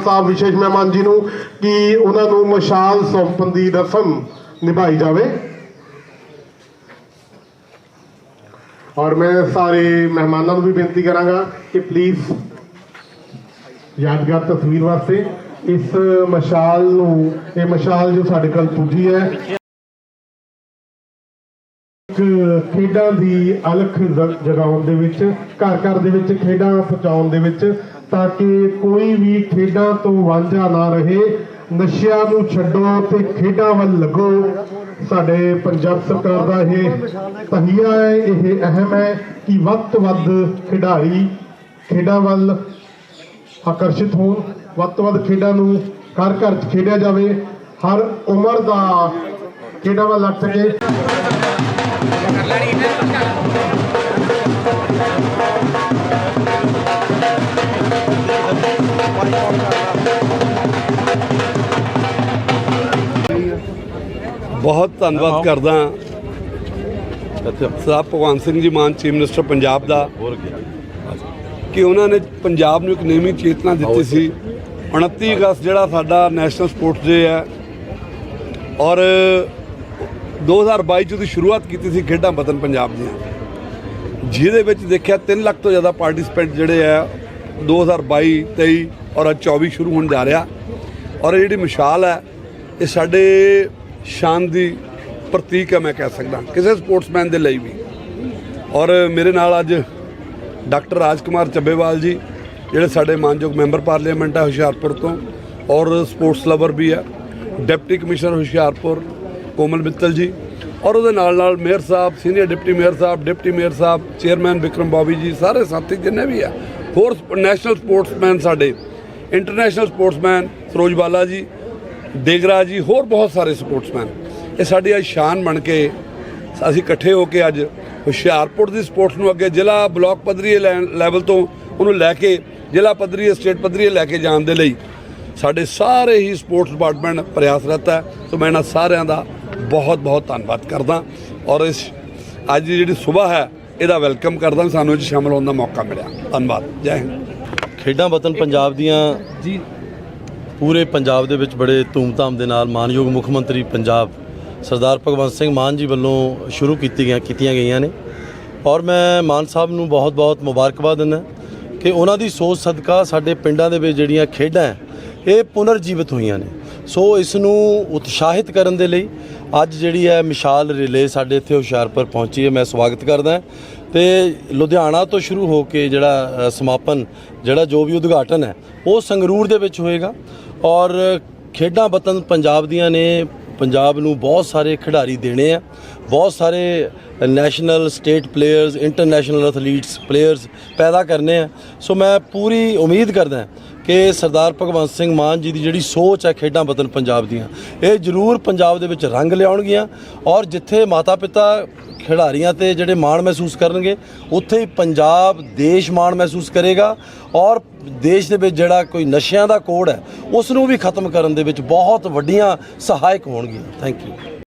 ਮਾਨ ਸਾਹਿਬ, ਵਿਸ਼ੇਸ਼ ਮਹਿਮਾਨ ਜੀ ਨੂੰ ਕਿ ਉਹਨਾਂ ਨੂੰ ਮਸ਼ਾਲ ਸੌਂਪਣ ਦੀ ਰਸਮ ਨਿਭਾਈ ਜਾਵੇ। ਔਰ ਮੈਂ ਸਾਰੇ ਮਹਿਮਾਨਾਂ ਨੂੰ ਵੀ ਬੇਨਤੀ ਕਰਾਂਗਾ ਕਿ ਪਲੀਜ਼ ਯਾਦਗਾਰ ਤਸਵੀਰ ਵਾਸਤੇ ਇਸ ਮਸ਼ਾਲ ਨੂੰ, ਇਹ ਮਸ਼ਾਲ ਜੋ ਸਾਡੇ ਕੋਲ ਪੁੱਜੀ ਹੈ ਖੇਡਾਂ ਦੀ ਅਲਖ ਜਗਾਉਣ ਦੇ ਵਿੱਚ ਘਰ ਘਰ ਦੇ ਵਿੱਚ, ਖੇਡਾਂ ਪਹੁੰਚਾਉਣ ਦੇ ਵਿੱਚ ਤਾਂ ਕਿ ਕੋਈ ਵੀ ਖੇਡਾਂ ਤੋਂ ਵਾਂਝਾ ਨਾ ਰਹੇ। ਨਸ਼ਿਆਂ ਨੂੰ ਛੱਡੋ ਤੇ ਖੇਡਾਂ ਵੱਲ ਲੱਗੋ। ਸਾਡੇ ਪੰਜਾਬ ਸਰਕਾਰ ਦਾ ਇਹ ਤਹੀਆ ਹੈ, ਇਹ ਅਹਿਮ ਹੈ ਕਿ ਵੱਧ ਤੋਂ ਵੱਧ ਖਿਡਾਰੀ ਖੇਡਾਂ ਵੱਲ ਆਕਰਸ਼ਿਤ ਹੋਣ। ਵੱਧ ਤੋਂ ਵੱਧ ਖੇਡਾਂ ਨੂੰ ਘਰ ਘਰ 'ਚ ਖੇਡਿਆ ਜਾਵੇ। ਹਰ ਉਮਰ ਦਾ ਖੇਡਾਂ ਵੱਲ ਲੱਗ ਸਕੇ। ਬਹੁਤ ਧੰਨਵਾਦ ਕਰਦਾ ਸਾਹਿਬ ਭਗਵੰਤ ਸਿੰਘ ਜੀ ਮਾਨ ਚੀਫ ਮਿਨਿਸਟਰ ਪੰਜਾਬ ਦਾ। ਕਿ? ਉਹਨਾਂ ਨੇ ਪੰਜਾਬ ਨੂੰ ਇੱਕ ਨਵੀਂ ਚੇਤਨਾ ਦਿੱਤੀ ਸੀ। 29 ਅਗਸਤ ਜਿਹੜਾ ਸਾਡਾ ਨੈਸ਼ਨਲ ਸਪੋਰਟਸ ਡੇ ਹੈ। ਔਰ 2022 ਚ ਉਹਦੀ ਸ਼ੁਰੂਆਤ ਕੀਤੀ ਸੀ ਖੇਡਾਂ ਵਤਨ ਪੰਜਾਬ ਦੀਆਂ। ਜਿਹਦੇ ਵਿੱਚ ਦੇਖਿਆ 3 ਲੱਖ ਤੋਂ ਜ਼ਿਆਦਾ ਪਾਰਟਿਸਪੈਂਟ ਜਿਹੜੇ ਆ 2022 23 ਔਰ ਅੱਜ 24 ਸ਼ੁਰੂ ਹੋਣ ਜਾ ਰਿਹਾ। ਔਰ ਇਹ ਜਿਹੜੀ ਮਿਸਾਲ ਹੈ, ਇਹ ਸਾਡੇ ਸ਼ਾਨ ਦੀ ਪ੍ਰਤੀਕ ਹੈ ਮੈਂ ਕਹਿ ਸਕਦਾ। ਕਿਸੇ ਸਪੋਰਟਸਮੈਨ ਦੇ ਲਈ ਵੀ। ਔਰ ਮੇਰੇ ਨਾਲ ਅੱਜ ਡਾਕਟਰ ਰਾਜਕੁਮਾਰ ਚੱਬੇਵਾਲ ਜੀ, ਜਿਹੜੇ ਸਾਡੇ ਮਾਨਯੋਗ ਮੈਂਬਰ ਪਾਰਲੀਮੈਂਟ ਹੈ ਹੁਸ਼ਿਆਰਪੁਰ ਤੋਂ। ਔਰ ਸਪੋਰਟਸ ਲਵਰ ਵੀ ਹੈ। Deputy commissioner Hoshiarpur, Komal Mittal ji. ਔਰ ਉਹਦੇ ਨਾਲ ਨਾਲ ਮੇਅਰ ਸਾਹਿਬ, ਸੀਨੀਅਰ ਡਿਪਟੀ ਮੇਅਰ ਸਾਹਿਬ, ਡਿਪਟੀ ਮੇਅਰ ਸਾਹਿਬ, ਚੇਅਰਮੈਨ ਵਿਕਰਮ ਬੋਬੀ ਜੀ, ਸਾਰੇ ਸਾਥੀ ਜਿੰਨੇ ਵੀ ਆ ਹੋਰ ਨੈਸ਼ਨਲ ਸਪੋਰਟਸਮੈਨ ਸਾਡੇ। ਇੰਟਰਨੈਸ਼ਨਲ ਸਪੋਰਟਸਮੈਨ ਸਰੋਜ ਬਾਲਾ ਜੀ ਦੇਗਰਾ ਜੀ ਹੋਰ ਬਹੁਤ ਸਾਰੇ ਸਪੋਰਟਸਮੈਨ ਇਹ ਸਾਡੀ ਅੱਜ ਸ਼ਾਨ ਬਣ ਕੇ ਅਸੀਂ ਇਕੱਠੇ ਹੋ ਕੇ ਅੱਜ ਹੁਸ਼ਿਆਰਪੁਰ ਦੀ ਸਪੋਰਟਸ ਨੂੰ ਅੱਗੇ ਜ਼ਿਲ੍ਹਾ ਬਲਾਕ ਪੱਧਰੀ ਲੈ- ਲੈਵਲ ਤੋਂ ਉਹਨੂੰ ਲੈ ਕੇ ਜ਼ਿਲ੍ਹਾ ਪੱਧਰੀ ਸਟੇਟ ਪੱਧਰੀ ਲੈ ਕੇ ਜਾਣ ਦੇ ਲਈ ਸਾਡੇ ਸਾਰੇ ਹੀ ਸਪੋਰਟਸ ਡਿਪਾਰਟਮੈਂਟ ਪ੍ਰਯਾਸਰਤ ਹੈ। ਸੋ ਮੈਂ ਇਹਨਾਂ ਸਾਰਿਆਂ ਦਾ ਬਹੁਤ ਬਹੁਤ ਧੰਨਵਾਦ ਕਰਦਾ ਔਰ ਇਸ ਅੱਜ ਦੀ ਜਿਹੜੀ ਸਵੇਰ ਹੈ, ਇਹਦਾ ਵੈਲਕਮ ਕਰਦਾ। ਸਾਨੂੰ ਇਹ 'ਚ ਸ਼ਾਮਲ ਹੋਣ ਦਾ ਮੌਕਾ ਮਿਲਿਆ। ਧੰਨਵਾਦ। ਜੈ ਹਿੰਦ। ਖੇਡਾਂ ਵਤਨ ਪੰਜਾਬ ਦੀਆਂ ਜੀ। ਪੂਰੇ ਪੰਜਾਬ ਦੇ ਵਿੱਚ ਬੜੇ ਧੂਮਧਾਮ ਦੇ ਨਾਲ ਮਾਨਯੋਗ ਮੁੱਖ ਮੰਤਰੀ ਪੰਜਾਬ ਸਰਦਾਰ ਭਗਵੰਤ ਸਿੰਘ ਮਾਨ ਜੀ ਵੱਲੋਂ ਸ਼ੁਰੂ ਕੀਤੀ ਗਈਆਂ ਕੀਤੀਆਂ ਗਈਆਂ ਨੇ। ਔਰ ਮੈਂ ਮਾਨ ਸਾਹਿਬ ਨੂੰ ਬਹੁਤ-ਬਹੁਤ ਮੁਬਾਰਕਬਾਦ ਦਿੰਦਾ ਕਿ ਉਹਨਾਂ ਦੀ ਸੋਚ ਸਦਕਾ ਸਾਡੇ ਪਿੰਡਾਂ ਦੇ ਵਿੱਚ ਜਿਹੜੀਆਂ ਖੇਡਾਂ ਇਹ ਪੁਨਰ ਜੀਵਿਤ ਹੋਈਆਂ ਨੇ। ਸੋ ਇਸ ਨੂੰ ਉਤਸ਼ਾਹਿਤ ਕਰਨ ਦੇ ਲਈ ਅੱਜ ਜਿਹੜੀ ਹੈ ਮਿਸਾਲ ਰਿਲੇ ਸਾਡੇ ਇੱਥੇ ਹੁਸ਼ਿਆਰਪੁਰ ਪਹੁੰਚੀ ਹੈ। ਮੈਂ ਸਵਾਗਤ ਕਰਦਾ ਤੇ ਲੁਧਿਆਣਾ ਤੋਂ ਸ਼ੁਰੂ ਹੋ ਕੇ ਜਿਹੜਾ ਸਮਾਪਨ, ਜਿਹੜਾ ਜੋ ਵੀ ਉਦਘਾਟਨ ਹੈ, ਉਹ ਸੰਗਰੂਰ ਦੇ ਵਿੱਚ ਹੋਏਗਾ। ਔਰ ਖੇਡਾਂ ਵਤਨ ਪੰਜਾਬ ਦੀਆਂ ਨੇ, ਪੰਜਾਬ ਨੂੰ ਬਹੁਤ ਸਾਰੇ ਖਿਡਾਰੀ ਦੇਣੇ ਆ। ਬਹੁਤ ਸਾਰੇ national state players international athletes players ਪੈਦਾ ਕਰਨੇ ਆ। ਸੋ ਮੈਂ ਪੂਰੀ ਉਮੀਦ ਕਰਦਾ ਕਿ ਸਰਦਾਰ ਭਗਵੰਤ ਸਿੰਘ ਮਾਨ ਜੀ ਦੀ ਜਿਹੜੀ ਸੋਚ ਹੈ ਖੇਡਾਂ ਵਤਨ ਪੰਜਾਬ ਦੀਆਂ, ਇਹ ਜ਼ਰੂਰ ਪੰਜਾਬ ਦੇ ਵਿੱਚ ਰੰਗ ਲਿਆਉਣਗੀਆਂ ਔਰ ਜਿੱਥੇ ਮਾਤਾ ਪਿਤਾ ਖਿਡਾਰੀਆਂ ਤੇ ਜਿਹੜੇ ਮਾਣ ਮਹਿਸੂਸ ਕਰਨਗੇ, ਉੱਥੇ ਹੀ ਪੰਜਾਬ ਦੇਸ਼ ਮਾਣ ਮਹਿਸੂਸ ਕਰੇਗਾ ਔਰ ਦੇਸ਼ ਦੇ ਵਿੱਚ ਜਿਹੜਾ ਕੋਈ ਨਸ਼ਿਆਂ ਦਾ ਕੋੜ ਹੈ ਉਸ ਨੂੰ ਵੀ ਖਤਮ ਕਰਨ ਦੇ ਵਿੱਚ ਬਹੁਤ ਵੱਡੀਆਂ ਸਹਾਇਕ ਹੋਣਗੀਆਂ। Thank you